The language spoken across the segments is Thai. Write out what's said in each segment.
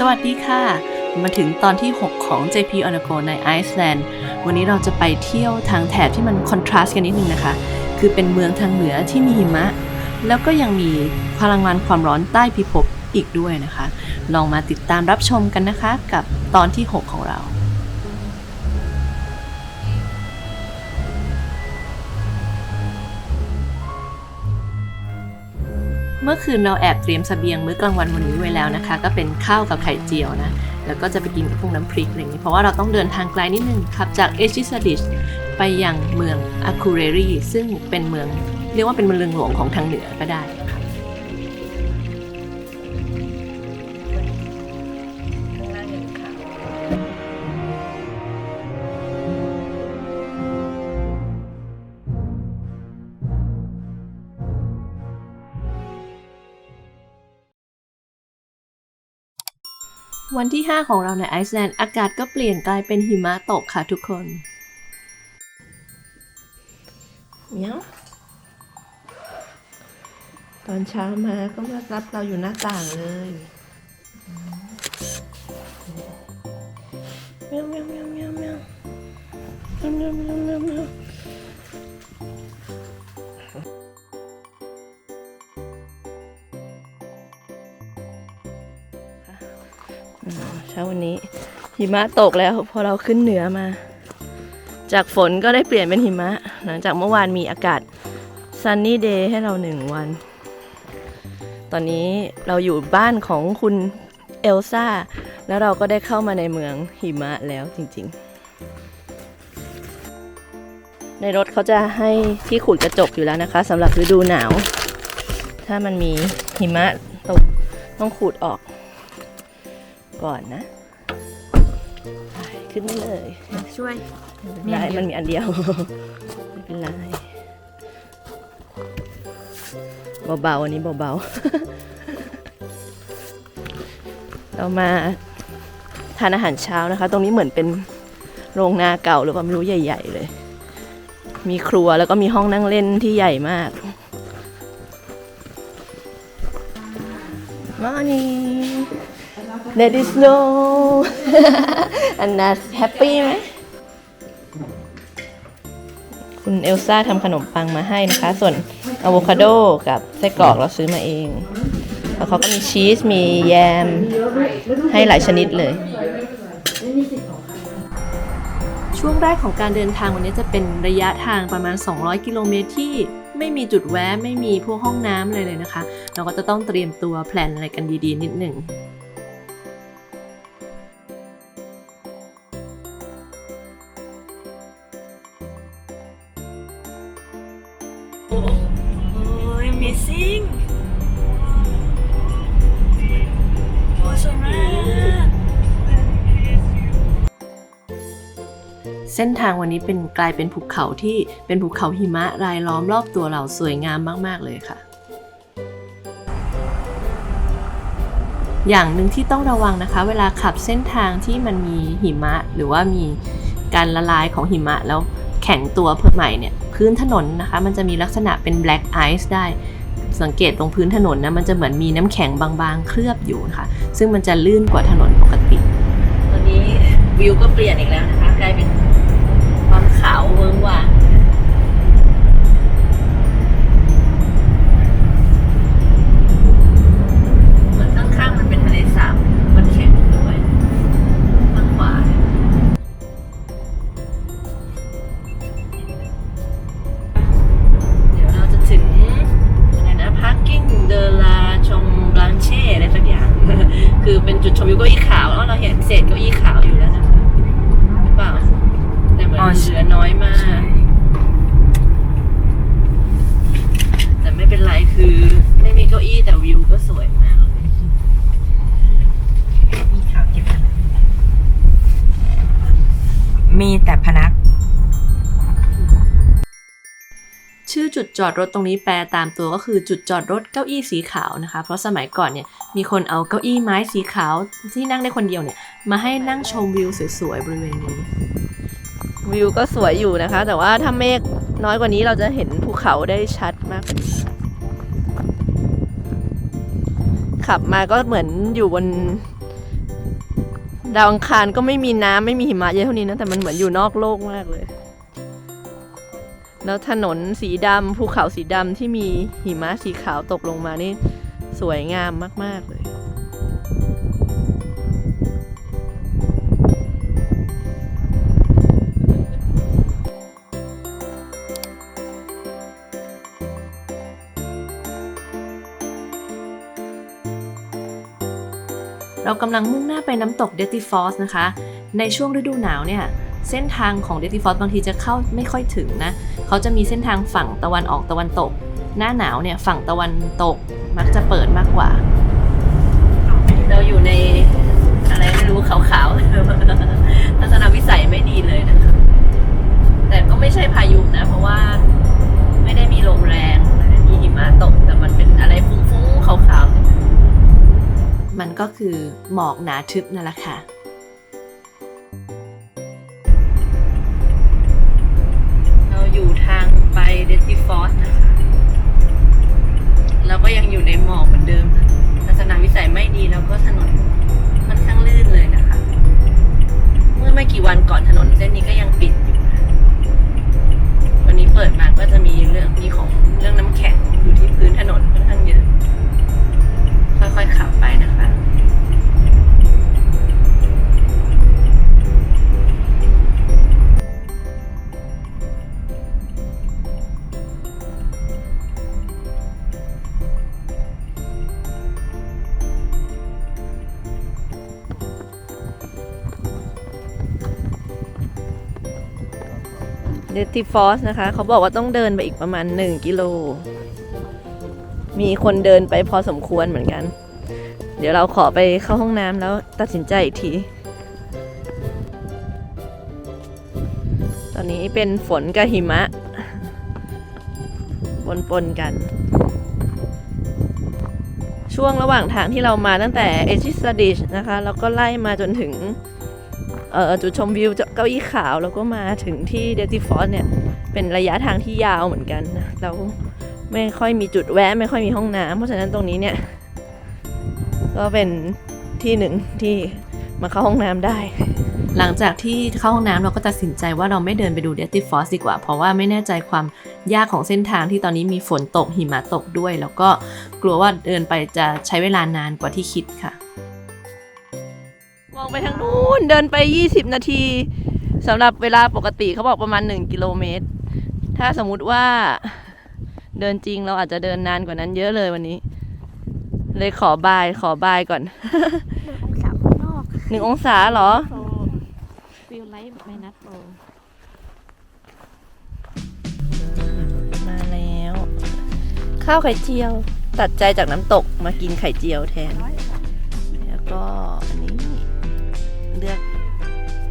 สวัสดีค่ะ มาถึงตอนที่ 6 ของ JP on the go ในไอซ์แลนด์ วันนี้เราจะไปเที่ยวทางแถบที่มันคอนทราสต์กันนิดนึงนะคะ คือเป็นเมืองทางเหนือที่มีหิมะ แล้วก็ยังมีพลังงานความร้อนใต้พิภพอีกด้วยนะคะ ลองมาติดตามรับชมกันนะคะ กับตอนที่ 6 ของเรา เมื่อคืนเราแอบเตรียมเสบียงมื้อกลางวันวันนี้ไว้แล้วนะคะ ก็เป็นข้าวกับไข่เจียวนะแล้วก็จะไปกินกับพวกน้ำพริกอะไรอย่างนี้เพราะว่าเราต้องเดินทางไกลนิดนึงขับจากเอชิสดิชไปยังเมืองอาคูเรรีซึ่งเป็นเมือง เรียกว่าเป็นเมืองหลวงของทางเหนือก็ได้ค่ะ วันที่ 5 ของเราในไอซ์แลนด์อากาศก็เปลี่ยนกลายเป็นหิมะตกค่ะทุกคนเมียวตอนเช้ามาก็มารับเราอยู่หน้าต่างเลยเมียวเมียวเมียวเมียวเมียวเมียวเมียวเมียว นี้ หิมะตกแล้วพอเราขึ้นเหนือมา จากฝนก็ได้เปลี่ยนเป็นหิมะ หลังจากเมื่อวานมีอากาศ sunny day ให้เราหนึ่งวัน ตอนนี้เราอยู่บ้านของคุณเอลซ่า แล้วเราก็ได้เข้ามาในเมืองหิมะแล้วจริงๆ ในรถเขาจะให้ที่ขูดกระจกอยู่แล้วนะคะสำหรับฤดูหนาว ถ้ามันมีหิมะตกต้องขูดออกก่อนนะ ขึ้นไม่เลย ช่วยไม่เป็นไรมันมีอันเดียว ไม่เป็นไรเบาๆอันนี้เบาๆ เรามาทานอาหารเช้านะคะ ตรงนี้เหมือนเป็นโรงนาเก่าหรือว่าไม่รู้ใหญ่ ๆ เลย มีครัวแล้วก็มีห้องนั่งเล่นที่ใหญ่มาก Morning Let it snow อันนาแฮปปี้ไหม คุณเอลซ่าทำขนมปังมาให้นะคะ ส่วนอะโวคาโดกับไส้กรอกเราซื้อมาเอง แล้วเขาก็มีชีส มีแยม ให้หลายชนิดเลย ช่วงแรกของการเดินทางวันนี้จะเป็นระยะทางประมาณ 200 กิโลเมตรที่ไม่มีจุดแวะ ไม่มีพวกห้องน้ำอะไรเลยนะคะ เราก็จะต้องเตรียมตัวแพลนอะไรกันดีๆ นิดหนึ่ง เส้นทางวันนี้เป็นกลายเป็นภูเขาที่เป็นภูเขาหิมะรายล้อมรอบตัวเราสวยงามมาก ๆ เลยค่ะ อย่างหนึ่งที่ต้องระวังนะคะ เวลาขับเส้นทางที่มันมีหิมะหรือว่ามีการละลายของหิมะแล้วแข็งตัวเพิ่มใหม่เนี่ยพื้นถนนนะคะ มันจะมีลักษณะเป็น black ice ได้สังเกตตรงพื้นถนนนะมันจะเหมือนมีน้ำแข็งบางๆ เคลือบอยู่นะคะซึ่งมันจะลื่นกว่าถนนปกติ ตอนนี้วิวก็เปลี่ยนอีกแล้วนะคะกลายเป็น Áo 瓦 จอดรถตรงนี้แปลตามตัวก็คือจุดจอดรถเก้าอี้สีขาวนะคะ เพราะสมัยก่อนเนี่ยมีคนเอาเก้าอี้ไม้สีขาวที่นั่งได้คนเดียวเนี่ยมาให้นั่งชมวิวสวยๆบริเวณนี้ วิวก็สวยอยู่นะคะ แต่ว่าถ้าเมฆน้อยกว่านี้เราจะเห็นภูเขาได้ชัดมากกว่านี้ขับมาก็เหมือนอยู่บนดาวอังคารก็ไม่มีน้ำไม่มีหิมะเยอะเท่านี้นะแต่มันเหมือนอยู่นอกโลกมากเลย แล้วถนนสีดำภูเขาสีดำที่มีหิมะสีขาวตกลงมานี่สวยงามมาก ๆ เลย เรากำลังมุ่งหน้าไปน้ำตกเดติฟอสนะคะ ในช่วงฤดูหนาวเนี่ย เส้นทางของเดติฟอสบางทีจะเข้าไม่ค่อยถึงนะ เขาจะมีเส้นทางฝั่งตะวันออกตะวันตก หน้าหนาวเนี่ยฝั่งตะวันตกมักจะเปิดมากกว่า เราอยู่ในอะไรไม่รู้ขาวๆทัศนวิสัยไม่ดีเลยนะคะ แต่ก็ไม่ใช่พายุนะ เพราะว่าไม่ได้มีลมแรงไม่ได้มีหิมะตก แต่มันเป็นอะไรฟุ้งๆขาวๆมันก็คือหมอกหนาทึบนั่นแหละค่ะ ก็ยังอยู่ในหมอกเหมือนเดิมลักษณะวิสัยไม่ดีแล้วก็ถนนค่อนข้างลื่นเลยนะคะ เมื่อไม่กี่วันก่อนถนนเส้นนี้ก็ยังปิดอยู่นะวันนี้เปิดมาก็จะมีเรื่องมีของเรื่องน้ำแข็งอยู่ที่พื้นถนนค่อนข้างเยอะค่อยๆขับไปนะคะ เดติฟอสนะคะ เขาบอกว่าต้องเดินไปอีกประมาณ 1 กิโล มีคนเดินไปพอสมควรเหมือนกัน เดี๋ยวเราขอไปเข้าห้องน้ำแล้วตัดสินใจอีกที ตอนนี้เป็นฝนกับหิมะ ปนๆกัน ช่วงระหว่างทางที่เรามาตั้งแต่เอชิสตดิชนะคะ แล้วก็ไล่มาจนถึง จุดชมวิวเก้าอี้ขาวแล้วก็มาถึงที่เดติฟอสเนี่ย เป็นระยะทางที่ยาวเหมือนกันนะแล้วไม่ค่อยมีจุดแวะ ไม่ค่อยมีห้องน้ำเพราะฉะนั้นตรงนี้เนี่ย ก็เป็นที่หนึ่งที่มาเข้าห้องน้ำได้ หลังจากที่เข้าห้องน้ำเราก็ตัดสินใจว่าเราไม่เดินไปดูเดติฟอสดีกว่า เพราะว่าไม่แน่ใจความยากของเส้นทางที่ตอนนี้มีฝนตกหิมะตกด้วย แล้วก็กลัวว่าเดินไปจะใช้เวลานานกว่าที่คิดค่ะ งไปทางนู้นเดินไป 20 นาทีสำหรับเวลาปกติเขาบอกประมาณ 1 กิโลเมตร ถ้าสมมุติว่าเดินจริงเราอาจจะเดินนานกว่านั้นเยอะเลยวันนี้ เลยขอบายขอบายก่อนองศาข้างนอกหนึ่งองศาเหรอโฟฟิลไลท์ไมนัสโฟมาแล้ว ข้าวไข่เจียว ตัดใจจากน้ำตกมากินไข่เจียวแทน แล้วก็อันนี้ เลือก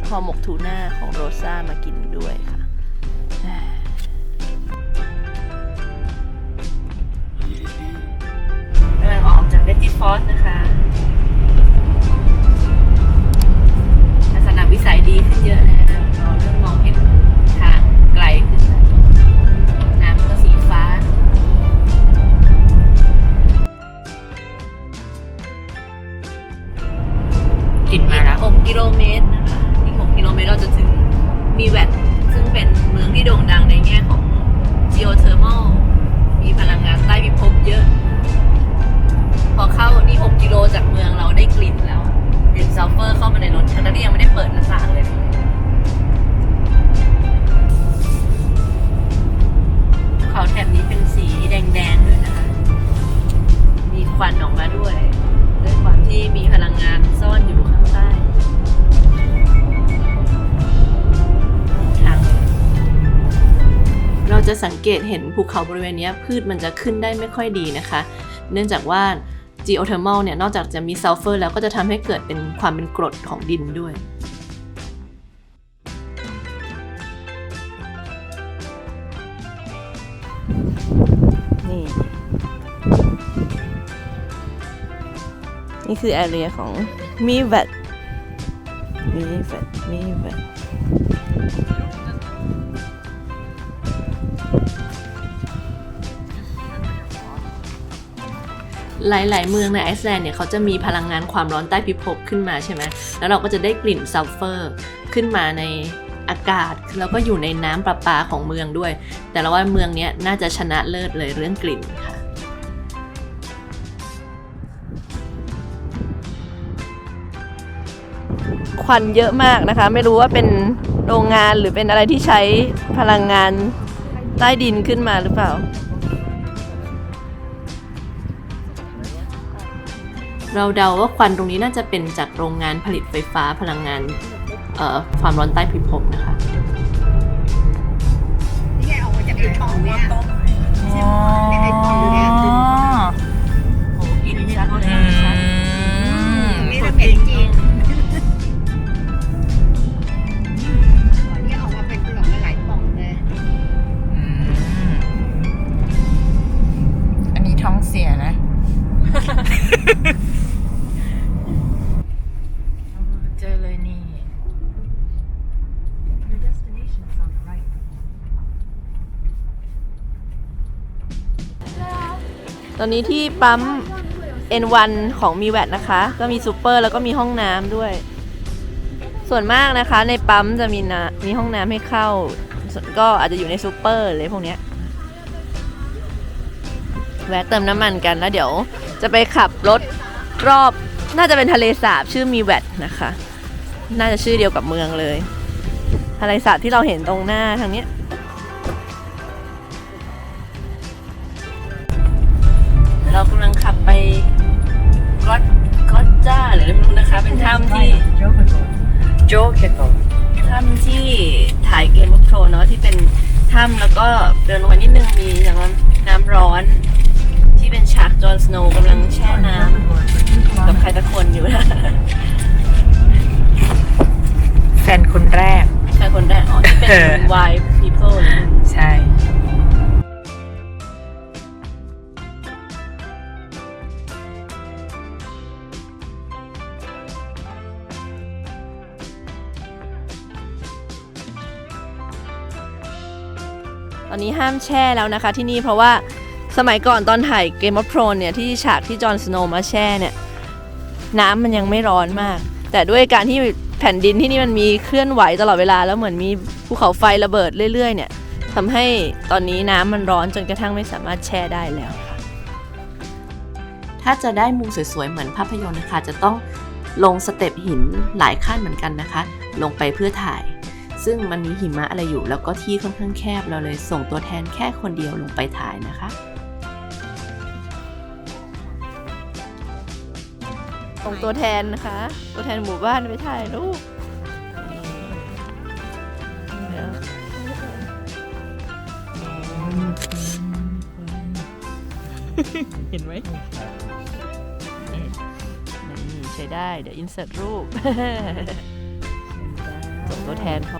ห่อหมกทูน่าของโรซ่ามากินด้วยค่ะกำลังออกจากเดติฟอสนะคะทัศนวิสัยดีขึ้นเยอะแล้ว 6กิโลเมตรนะคะอีก6กิโลเมตรเราจะถึงมีแวดซึ่งเป็นเมืองที่โด่งดังในแง่ของ geothermal มีพลังงาน กตเห็นภูเขาบริเวณนี้พืชมันจะขึ้นได้ไม่ค่อยดีนะคะ เนื่องจากว่า geothermal เนี่ยนอกจากจะมีซัลเฟอร์แล้วก็จะทำให้เกิดเป็นความเป็นกรดของดินด้วยนี่ นี่คือแอเรียของมีแวดมีแวดมีแวด หลาย ๆ เมืองในไอซ์แลนด์เนี่ยเขาจะมีพลังงานความร้อนใต้พิภพขึ้นมาใช่ไหมแล้วเราก็จะได้กลิ่นซัลเฟอร์ขึ้นมาในอากาศแล้วก็อยู่ในน้ำประปาของเมืองด้วย แต่เราว่าเมืองนี้น่าจะชนะเลิศเลยเรื่องกลิ่นค่ะควันเยอะมากนะคะ ไม่รู้ว่าเป็นโรงงานหรือเป็นอะไรที่ใช้พลังงานใต้ดินขึ้นมาหรือเปล่า เราเดาว่าควันตรงนี้น่าจะเป็นจากโรงงานผลิตไฟฟ้าพลังงานเอ่อความร้อนใต้พิภพนะคะนี่ไงออกมาจากไอ้ช่องเนี้ยอ๋อไอ้ช่องเนี้ย ตอนนี้ที่ปั๊ม N1 ของมีแวดนะคะ ก็มีซูเปอร์แล้วก็มีห้องน้ำด้วย ส่วนมากนะคะในปั๊มจะมีนะมีห้องน้ำให้เข้า ก็อาจจะอยู่ในซูเปอร์เลยพวกเนี้ยแวะเติมน้ำมันกันแล้วเดี๋ยวจะไปขับรถรอบน่าจะเป็นทะเลสาบชื่อมีแวดนะคะ น่าจะชื่อเดียวกับเมืองเลย ทะเลสาบที่เราเห็นตรงหน้าทางเนี้ยำที่โจ๊กเกโตถ้ำที่ถ่ายเกม of อ r o เนาะที่เป็นถ้ำแล้วก็เดินลงมานิดนึงมีอย่างนั้นน้ำร้อน ที่เป็นฉากจอห์นสโนว์กำลังแช่น้ำกับใครสักคนอยู่นะแฟนคนแรกใครคนแรกอ๋อที่เป็น wild people เลยใช่ อนนี้ห้ามแช่แล้วนะคะที่นี่เพราะว่าสมัยก่อนตอนถ่ายเกม of อ r o เนี่ยที่ฉากที่จอห์นสโนว์มาแช่เนี่ยน้ำมันยังไม่ร้อนมาก แต่ด้วยการที่แผ่นดินที่นี่มันมีเคลื่อนไหวตลอดเวลาแล้วเหมือนมีภูเขาไฟระเบิดเรื่อย ๆ เนี่ยทำให้ตอนนี้น้ำมันร้อนจนกระทั่งไม่สามารถแช่ได้แล้วค่ะถ้าจะได้มุมสวยๆ เหมือนภาพยนตร์นะคะ จะต้องลงสเต็ปหินหลายขั้นเหมือนกันนะคะ ลงไปเพื่อถ่าย ซึ่งมันมีหิมะอะไรอยู่แล้วก็ที่ค่อนข้างแคบเราเลยส่งตัวแทนแค่คนเดียวลงไปถ่ายนะคะส่งตัวแทนนะคะ ตัวแทนหมู่บ้านไปถ่ายรูปเดี๋ยวเห็นไหมนี่นี่ใช้ได้ เดี๋ยวอินเสิร์ตรูปส่งตัวแทนเขา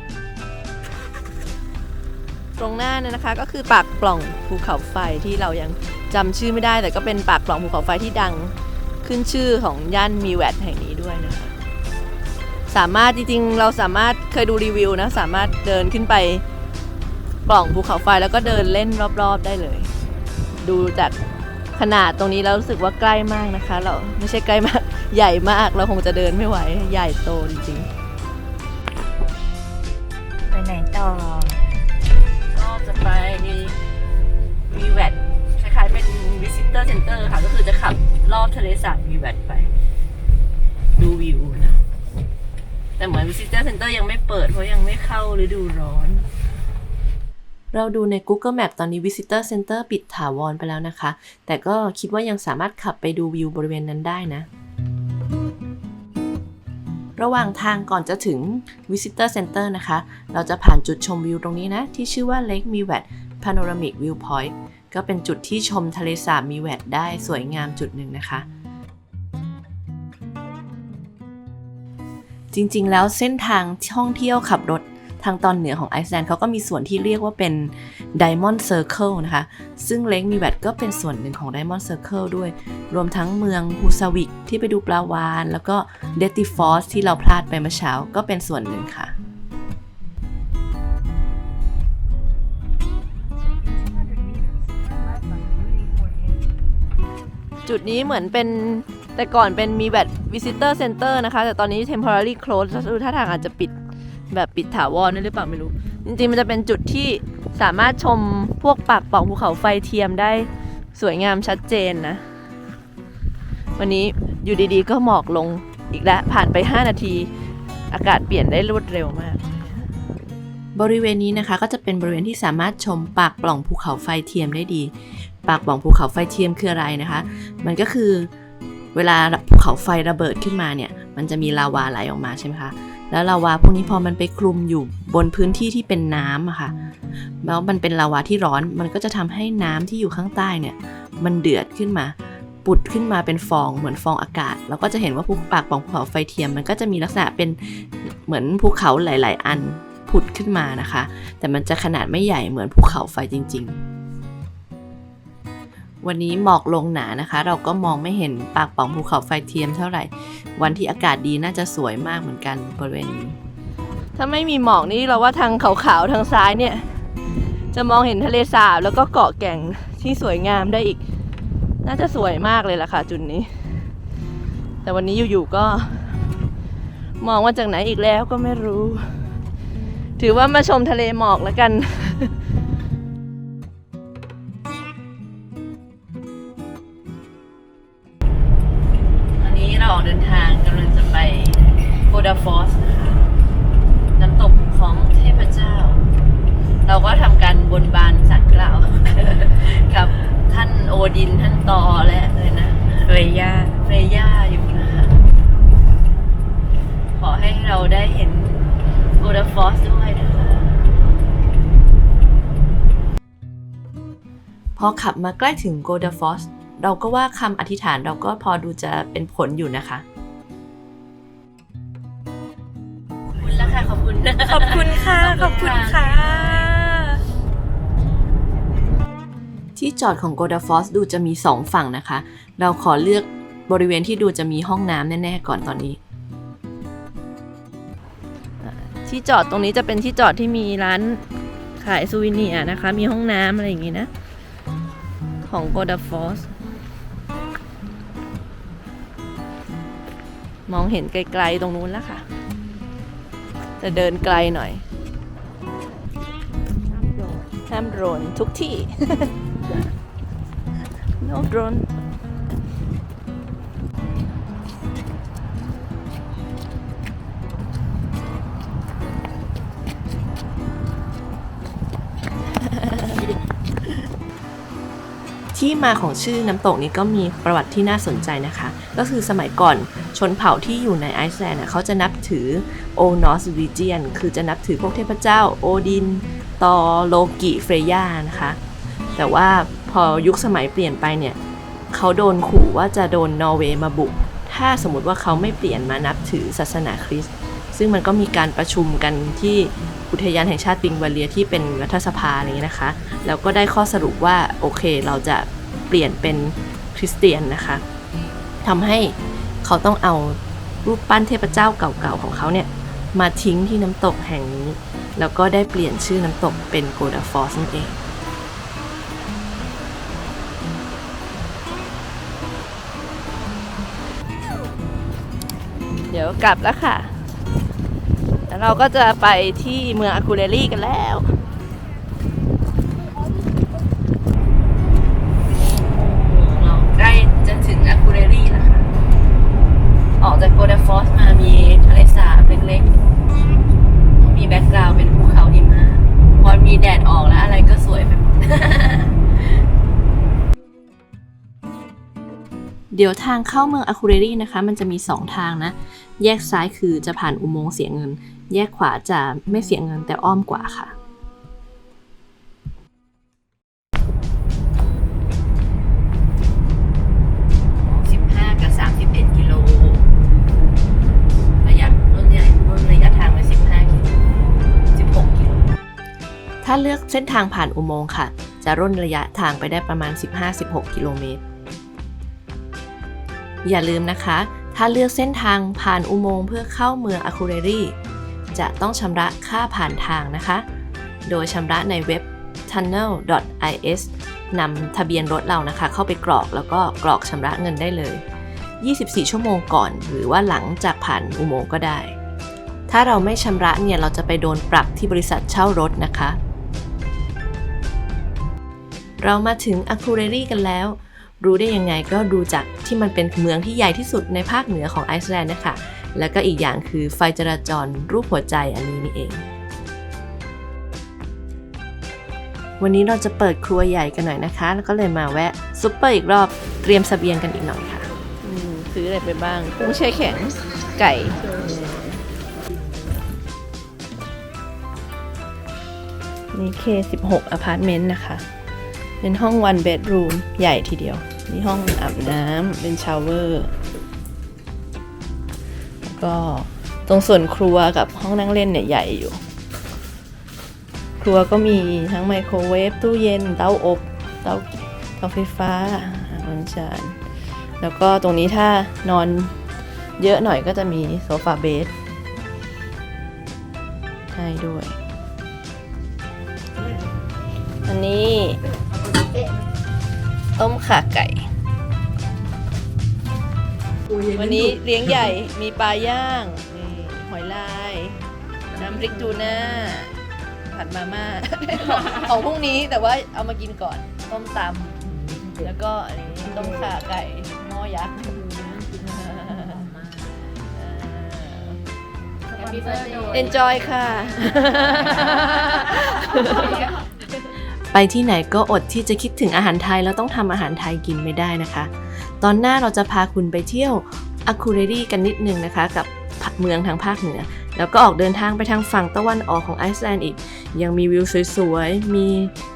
ตรงหน้าเนี่ยนะคะ ก็คือปากปล่องภูเขาไฟที่เรายังจำชื่อไม่ได้ แต่ก็เป็นปากปล่องภูเขาไฟที่ดังขึ้นชื่อของย่านมีแวดแห่งนี้ด้วยนะคะ สามารถจริงๆเราสามารถเคยดูรีวิวนะสามารถเดินขึ้นไปปล่องภูเขาไฟแล้วก็เดินเล่นรอบๆได้เลย ดูจากขนาดตรงนี้แล้วรู้สึกว่าใกล้มากนะคะ เราไม่ใช่ใกล้มากใหญ่มากเราคงจะเดินไม่ไหว ใหญ่โตจริงๆ ไปไหนต่อ ทะเลสาบมีแวดไป ดูวิวนะ แต่เหมือน visitor center ยังไม่เปิด เพราะยังไม่เข้าฤดูร้อน เราดูใน Google Map ตอนนี้ Visitor Center ปิดถาวรไปแล้วนะคะ แต่ก็คิดว่ายังสามารถขับไปดูวิวบริเวณนั้นได้นะระหว่างทางก่อนจะถึง Visitor Center นะคะ เราจะผ่านจุดชมวิวตรงนี้นะ ที่ชื่อว่า Lake m e w a t Panoramic Viewpoint ก็เป็นจุดที่ชมทะเลสาบมีแวดได้สวยงามจุดหนึ่งนะคะ จริงๆ แล้วเส้นทางท่องเที่ยวขับรถทางตอนเหนือของไอซ์แลนด์เขาก็มีส่วนที่เรียกว่าเป็น Diamond Circle นะคะ ซึ่งเล k มีแวดก็เป็นส่วนหนึ่งของ Diamond Circle ด้วย รวมทั้งเมืองฮูซาวิกที่ไปดูปลาวาน แล้วก็เดติฟอสที่เราพลาดไปเมื่อเช้าก็เป็นส่วนหนึ่งค่ะ จุดนี้เหมือนเป็นแต่ก่อนเป็นมีแบบ visitor center นะคะ แต่ตอนนี้ temporary close ดูท่าทางอาจจะปิดแบบปิดถาวรนั่นหรือเปล่าไม่รู้ จริงๆ มันจะเป็นจุดที่สามารถชมพวกปากปล่องภูเขาไฟเทียมได้สวยงามชัดเจนนะ วันนี้อยู่ดีๆ ก็หมอกลงอีกแล้ว ผ่านไป 5 นาที อากาศเปลี่ยนได้รวดเร็วมาก บริเวณนี้นะคะก็จะเป็นบริเวณที่สามารถชมปากปล่องภูเขาไฟเทียมได้ดี ปากป่องภูเขาไฟเทียมคืออะไรนะคะ มันก็คือเวลาภูเขาไฟระเบิดขึ้นมาเนี่ย มันจะมีลาวาไหลออกมาใช่ไหมคะ แล้วลาวาพวกนี้พอมันไปคลุมอยู่บนพื้นที่ที่เป็นน้ำอะค่ะ แล้วมันเป็นลาวาที่ร้อน มันก็จะทำให้น้ำที่อยู่ข้างใต้เนี่ย มันเดือดขึ้นมา ปุดขึ้นมาเป็นฟองเหมือนฟองอากาศ แล้วก็จะเห็นว่าภูปากป่องภูเขาไฟเทียม มันก็จะมีลักษณะเป็นเหมือนภูเขาหลาย ๆ อันผุดขึ้นมานะคะ แต่มันจะขนาดไม่ใหญ่เหมือนภูเขาไฟจริง ๆ วันนี้หมอกลงหนานะคะ เราก็มองไม่เห็นปากป่องภูเขาไฟเทียมเท่าไหร่ วันที่อากาศดีน่าจะสวยมากเหมือนกันบริเวณนี้ ถ้าไม่มีหมอกนี่เราว่าทางขาวๆทางซ้ายเนี่ย จะมองเห็นทะเลสาบแล้วก็เกาะแก่งที่สวยงามได้อีก น่าจะสวยมากเลยล่ะค่ะจุดนี้ แต่วันนี้อยู่ๆก็ มองว่าจากไหนอีกแล้วก็ไม่รู้ ถือว่ามาชมทะเลหมอกแล้วกัน พอขับมาใกล้ถึงโกดาฟอสเราก็ว่าคำอธิษฐานเราก็พอดูจะเป็นผลอยู่นะคะ ขอบคุณแล้วค่ะ ขอบคุณ ขอบคุณค่ะ ขอบคุณค่ะ ที่จอดของโกดาฟอสดูจะมีสองฝั่งนะคะ เราขอเลือกบริเวณที่ดูจะมีห้องน้ำแน่ ๆ ก่อนตอนนี้ ที่จอดตรงนี้จะเป็นที่จอดที่มีร้านขายซูวิเนียร์นะคะ มีห้องน้ำอะไรอย่างงี้นะ ของโกดาฟอสมองเห็นไกลๆตรงนู้นแล้วค่ะ จะเดินไกลหน่อยห้ามโดรนทุกที่ no drone ที่มาของชื่อน้ำตกนี้ก็มีประวัติที่น่าสนใจนะคะ ก็คือสมัยก่อนชนเผ่าที่อยู่ในไอซ์แลนด์เขาจะนับถือโอนอสวีเจียน คือจะนับถือพวกเทพเจ้าโอดิน ตอโลกิเฟรย่านะคะ แต่ว่าพอยุคสมัยเปลี่ยนไปเนี่ยเขาโดนขู่ว่าจะโดนนอร์เวย์มาบุก ถ้าสมมติว่าเขาไม่เปลี่ยนมานับถือศาสนาคริสต์ ซึ่งมันก็มีการประชุมกันที่อุทยานแห่งชาติปิงวาเลียที่เป็นรัฐสภาอะไรอย่างนี้นะคะ แล้วก็ได้ข้อสรุปว่าโอเคเราจะ เปลี่ยนเป็นคริสเตียนนะคะทำให้เขาต้องเอารูปปั้นเทพเจ้าเก่าๆของเขาเนี่ยมาทิ้งที่น้ำตกแห่งนี้ แล้วก็ได้เปลี่ยนชื่อน้ำตกเป็นโกดาฟอสนั่นเองเดี๋ยวกลับแล้วค่ะ แล้วเราก็จะไปที่เมืองอาคูเรลี่กันแล้ว เดี๋ยวทางเข้าเมืองอาคูเรรี่นะคะ มันจะมี 2 ทางนะ แยกซ้ายคือจะผ่านอุโมงค์เสียเงิน แยกขวาจะไม่เสียเงินแต่อ้อมกว่าค่ะ 15 กับ 31 กิโล ระยะรุ่นใหญ่รุ่นระยะทางไป15 กิโล 16 กิโล ถ้าเลือกเส้นทางผ่านอุโมงค์ค่ะ จะร่นระยะทางไปได้ประมาณ 15-16 กิโลเมตร อย่าลืมนะคะ ถ้าเลือกเส้นทางผ่านอุโมงค์เพื่อเข้าเมืองอาคูเรรี่จะต้องชำระค่าผ่านทางนะคะ โดยชำระในเว็บ tunnel.is นำทะเบียนรถเรานะคะ เข้าไปกรอกแล้วก็กรอกชำระเงินได้เลย 24 ชั่วโมงก่อน หรือว่าหลังจากผ่านอุโมงค์ก็ได้ ถ้าเราไม่ชำระเนี่ยเราจะไปโดนปรับที่บริษัทเช่ารถนะคะ เรามาถึงอาคูเรรีกันแล้ว รู้ได้ยังไงก็ดูจากที่มันเป็นเมืองที่ใหญ่ที่สุดในภาคเหนือของไอซ์แลนด์นะคะ แล้วก็อีกอย่างคือไฟจราจรรูปหัวใจอันนี้นี่เอง วันนี้เราจะเปิดครัวใหญ่กันหน่อยนะคะ แล้วก็เลยมาแวะซุปเปอร์อีกรอบเตรียมเสบียงกันอีกหน่อยค่ะอืมซื้ออะไรไปบ้างกุ้งแช่แข็งไก่นี่เค16อพาร์ตเมนต์นะคะ เป็นห้อง one bedroom ใหญ่ทีเดียว มีห้องอาบน้ำเป็นชาวเวอร์แล้วก็ตรงส่วนครัวกับห้องนั่งเล่นเนี่ยใหญ่อยู่ ครัวก็มีทั้งไมโครเวฟตู้เย็น เตาอบเตาเตาไฟฟ้าอ่างล้างจานแล้วก็ตรงนี้ถ้านอนเยอะหน่อยก็จะมีโซฟาเบดให้ด้วย อันนี้ ต้มข่าไก่ วันนี้เลี้ยงใหญ่มีปลาย่างนี่หอยลาย น้ำพริกทูน่าผัดมาม่า ของพรุ่งนี้แต่ว่าเอามากินก่อน ต้มตำแล้วก็อันนี้ต้มข่าไก่หม้อยักษ์ enjoy ค่ะ ไปที่ไหนก็อดที่จะคิดถึงอาหารไทย แล้วต้องทำอาหารไทยกินไม่ได้นะคะ ตอนหน้าเราจะพาคุณไปเที่ยวอาคูเรรีกันนิดนึงนะคะ กับเมืองทางภาคเหนือ แล้วก็ออกเดินทางไปทางฝั่งตะวันออกของไอซ์แลนด์อีก ยังมีวิวสวยๆ มี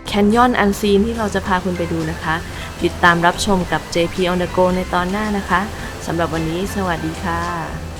แคนยอนอันซีนที่เราจะพาคุณไปดูนะคะ ติดตามรับชมกับ JP on the go ในตอนหน้านะคะสำหรับวันนี้สวัสดีค่ะ